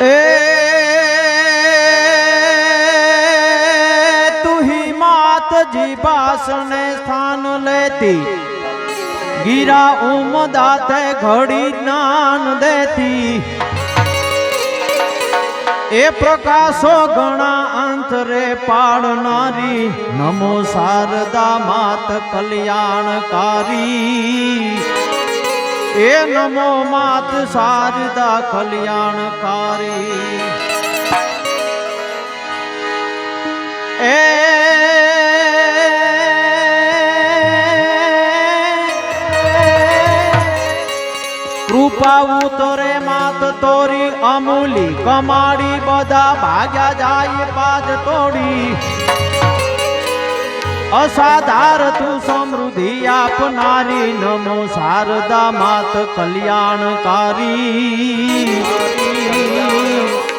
એ તુહી માતજી બાસણે સ્થાન લેતી. ગીરા ઉમદા તે ઘડી જ્ઞાન દેતી. એ પ્રકાશો ઘણા અંતરે પાડનારી. નમો શારદા માત કલ્યાણકારી. એ નમો માત શારદા કલ્યાણકારી. એ કૃપા ઉતરે માત તોરી, અમૂલી કમાડી બધા, ભાગ્યા જાય પાદ તોડી. અસાધાર તું સમૃદ્ધિ આપનારી, નમો શારદા માત કલ્યાણકારી.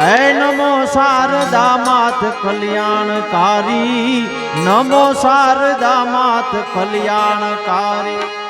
હે નમો શારદા માત કલ્યાણકારી, નમો શારદા માત કલ્યાણકારી.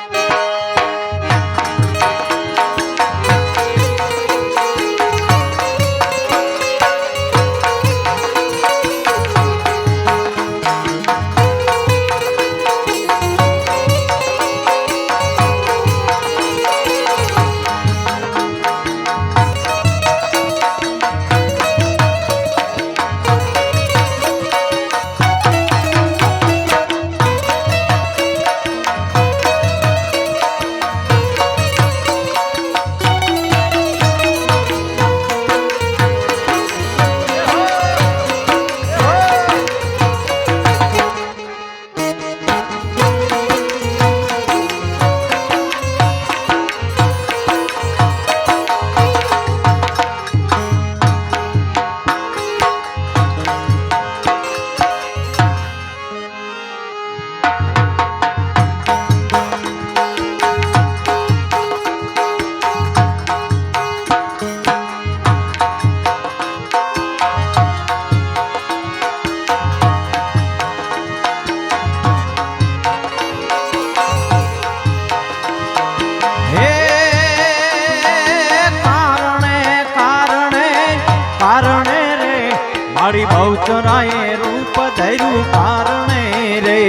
બહુચરાએ રૂપ ધર્યું કારણે રે.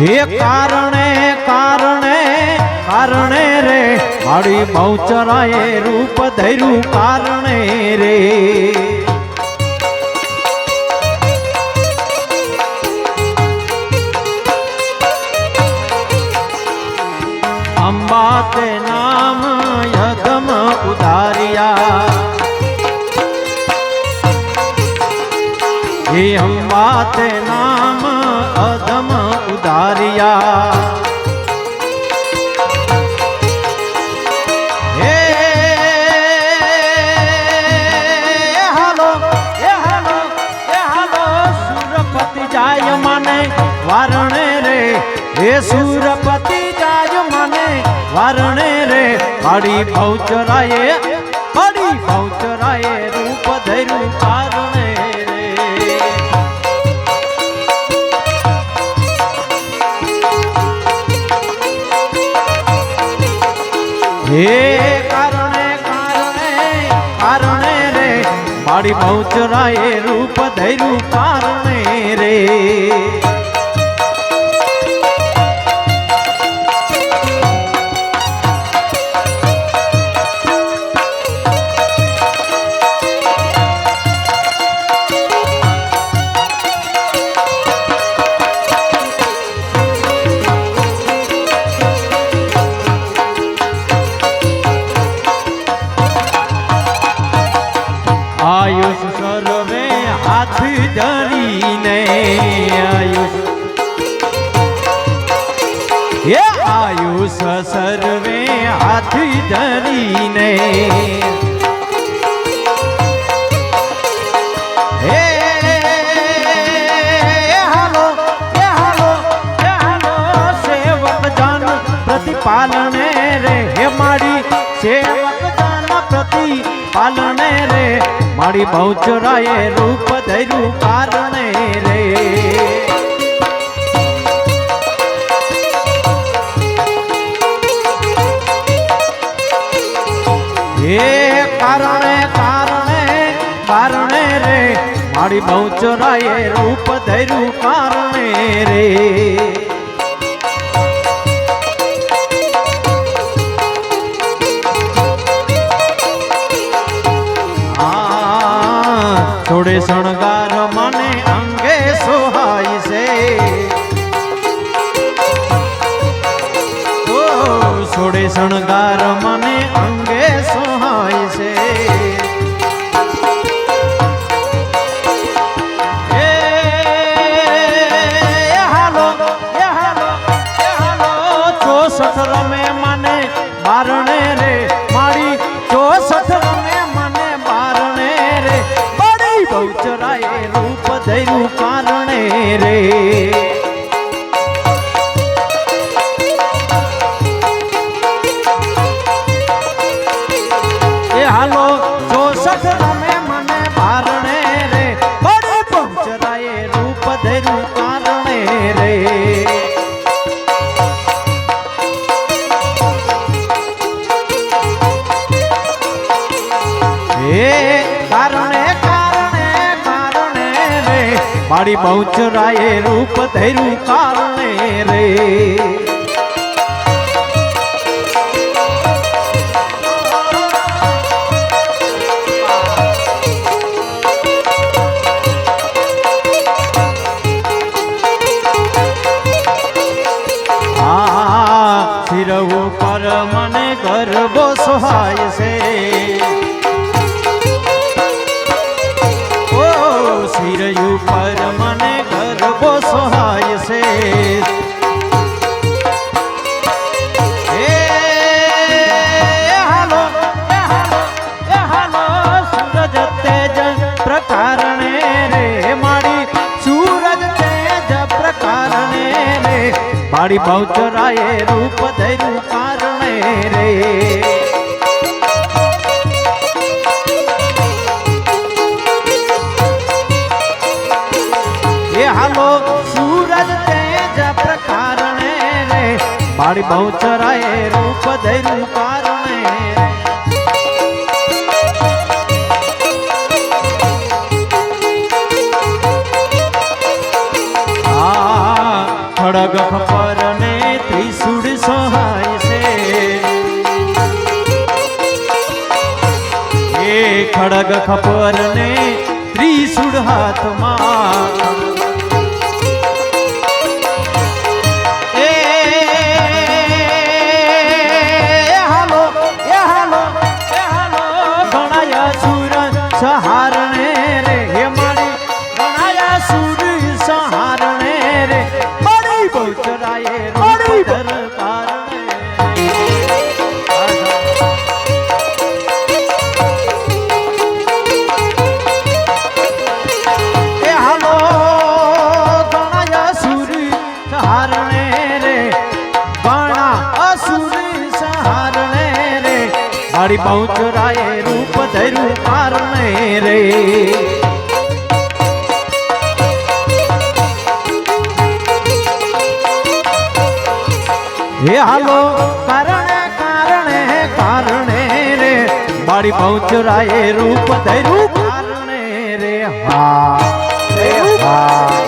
હે કારણે કારણે કારણે રે. મારી બહુચરાએ રૂપ ધર્યું કારણે રે. અંબા તે નામ યગમ ઉધારિયા હે અંબા તે નામ અધમ ઉધારિયા વારણે રે, હે, સુરપતિ મને વારણે રે મારી ભૌચરાએ મારી ભૌચરાએ રૂપ ધર્યું કારણે હે કારણે કારણે કારણે રે મારી બહુચરાએ રૂપ ધર્યું કારણે રે. હાથ ધરીને આયુષ આયુષ સર્વે હાથ ધરીને. પ્રતિપાલને રે. હે મારી સેવક પ્રતિ પ્રતિપાલને રે. મારી બહુચરાએ રૂપ ધર્યું કારણે રે. હે કારણે કારણે કારણે રે. મારી બહુચરાએ રૂપ ધર્યું કારણે રે. બારણે રે મારી જો રમે મને બારણે રે. બડી બહુચરાએ રૂપ ધૈરું કારણે રે. મારી બહુચરાએ રૂપ ધર્યું કારણે રે આ શિર ઉપર મને ગરબો સહાય છે મારી બહુચરાએ રૂપ ધર્યું કારણે રે. હાલો સૂરજ તેજ પ્રકારણે રે. મારી બહુચરાએ રૂપ ધર્યું કારણે રે. ખડગ પરને ત્રિશુળ સહાય છે. એ ખડગ ખપર ને ત્રિશુળ હાથમાં. મારી બહુચરાએ રૂપ ધર્યું કારણે રે. હે હાલો, કારણે કારણે કારણે રે. મારી બહુચરાએ રૂપ ધર્યું કારણે રે. હા રે, હા.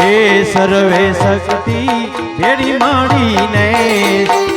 હે સર્વે શક્તિ ભેડી મળીને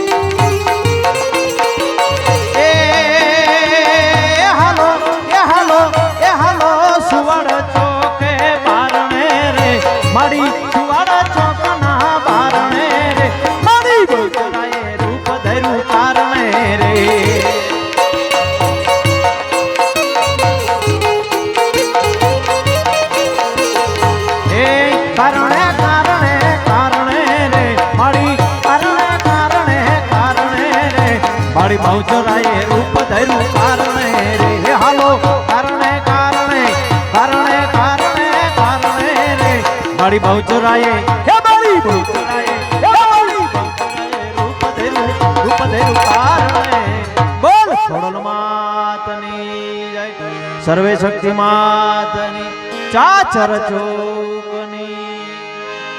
મારી ભાવચરાએ રૂપ ધર્યું કારણે રે. હાલો કારણે કારણે કારણે કારણે કારણે રે. મારી ભાવચરાએ હે મારી ભાવચરાએ હે મારી ભાવચરાએ રૂપ ધર્યું રૂપ ધર્યું કારણે. બોલ! ખોડલ માતની જય. સર્વે શક્તિ માતની ચાચર ચોર.